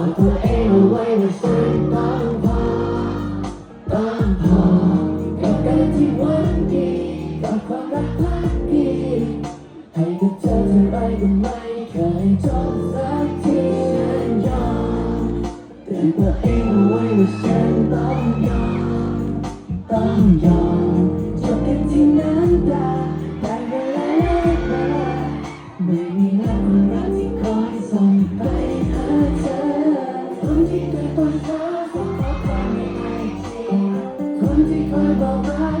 อตัวเองเอาไว้ว่าฉันต้องพอต้องพอกับการที่หวังดีกับความรักพักดีให้กับเธอเท่าไรก็ไม่เคยจบสักทีฉันยอมเตือนตัวเองเอาไว้ว่าฉันต้องยอมต้องยอมจบกันที่น้ำตาแต่เวลาเลิกมาไม่มี คนที่คอยบอกว่า